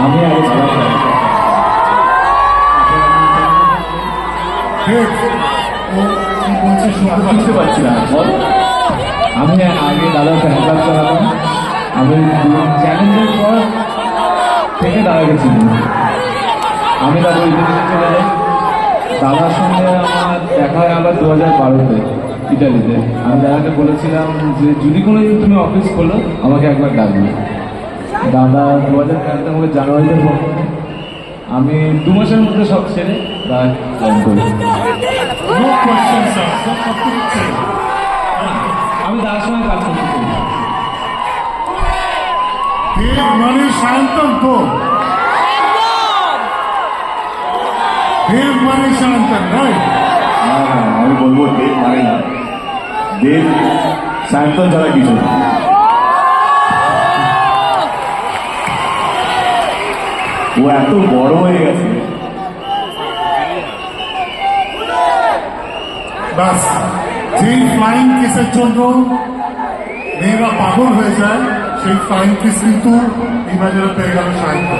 আমি শুনতে পাচ্ছি বুঝতে পারছি না আমি আগে ফ্যান ক্লাব চালাতাম আমি চ্যালেঞ্জের পর থেকে দাদাকে চিনি আমি দাদা ইতালিতে চলে যাই। দাদার সঙ্গে আমার দেখা হয় আবার দু হাজার বারোতে ইটালিতে। আমি দাদাকে বলেছিলাম যে যদি কোনো তুমি অফিস করল আমাকে একবার ডাকবে। দাদা দু হাজার তেরোতে আমাকে জানুয়ারিতে ফোন আমি দু মাসের মধ্যে সব ছেড়ে দাদা জয়েন করি। ছেড়ে আমি দাদার সঙ্গে কাজ করতে চাই। মানে তো। দেব মানে রাইট আমি বলব দেব মানে না দেব সায়ন্তন ছাড়া কিছু ও এত বড় হয়ে গেছে। ব্যাস যেই ফ্লাইং কেসের জন্য মেয়েরা পাগল হয়ে যায়, সেই ফ্লাইং কেস কিন্তু এই বাজারে পেয়ে গেল সাহিত্য।